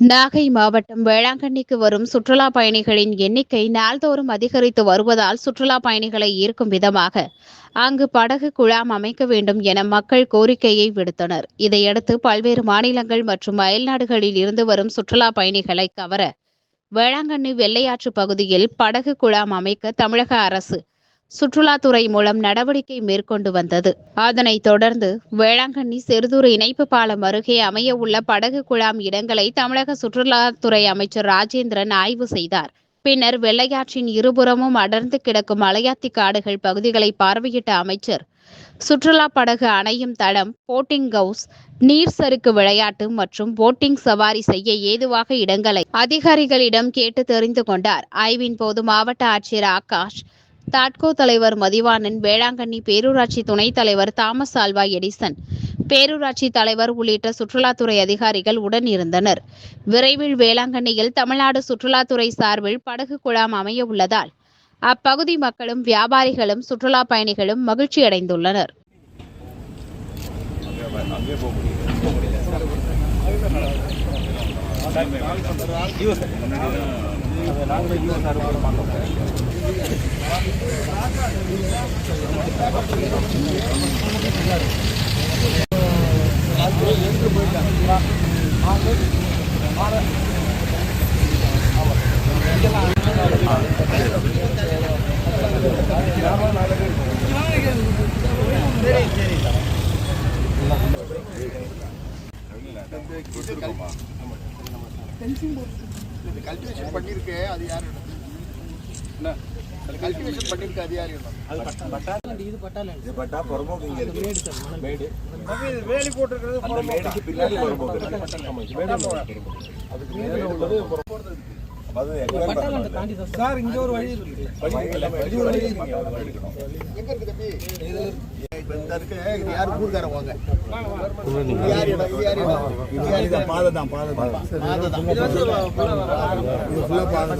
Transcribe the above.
நாகை மாவட்டம் வேளாங்கண்ணிக்கு வரும் சுற்றுலா பயணிகளின் எண்ணிக்கை நாள்தோறும் அதிகரித்து வருவதால் சுற்றுலா பயணிகளை ஈர்க்கும் விதமாக அங்கு படகு குழாம் அமைக்க வேண்டும் என மக்கள் கோரிக்கையை விடுத்தனர். இதையடுத்து பல்வேறு மாநிலங்கள் மற்றும் அயல்நாடுகளில் இருந்து வரும் சுற்றுலா பயணிகளை கவர வேளாங்கண்ணி வெள்ளையாற்று பகுதியில் படகு குழாம் அமைக்க தமிழக அரசு சுற்றுலாத்துறை மூலம் நடவடிக்கை மேற்கொண்டு வந்தது. அதனைத் தொடர்ந்து வேளாங்கண்ணி செருதூர் இணைப்பு பாலம் அருகே அமைய உள்ள படகு குழாம் இடங்களை தமிழக சுற்றுலாத்துறை அமைச்சர் ராஜேந்திரன் ஆய்வு செய்தார். பின்னர் வெள்ளையாற்றின் இருபுறமும் அடர்ந்து கிடக்கும் மலையாத்தி காடுகள் பகுதிகளை பார்வையிட்ட அமைச்சர் சுற்றுலா படகு அணையும் தளம் போட்டிங் கவுஸ் நீர் சறுக்கு விளையாட்டு மற்றும் போட்டிங் சவாரி செய்ய ஏதுவாக இடங்களை அதிகாரிகளிடம் கேட்டு தெரிந்து கொண்டார். ஆய்வின் போது மாவட்ட ஆட்சியர் ஆகாஷ் தாட்கோ தலைவர் மதிவாணன் வேளாங்கண்ணி பேரூராட்சி துணைத் தலைவர் தாமஸ் ஆல்வா எடிசன் பேரூராட்சி தலைவர் உள்ளிட்ட சுற்றுலாத்துறை அதிகாரிகள் உடன் இருந்தனர் விரைவில் வேளாங்கண்ணியில் தமிழ்நாடு சுற்றுலாத்துறை சார்பில் படகு குழாம் அமைய உள்ளதால் அப்பகுதி மக்களும் வியாபாரிகளும் சுற்றுலா பயணிகளும் மகிழ்ச்சி அடைந்துள்ளனர் இது கல்டிவேஷன் பண்ணிருக்கு அது யாரும் கல்டிவேஷன் பண்ணிருக்கு அது யாரு இது பட்டா புறம்போக்கு இங்க இருக்கு. மேடு வேலி போட்டுருக்கிறது அந்த மேடுக்கு பின்னாடி புறம்போக்கு இருக்கு. அது எங்க சார். இங்க ஒரு வழி இருக்கு. இது இது இது இது இது யார் இடம்? பாதை தான். பாதை தான். பாதை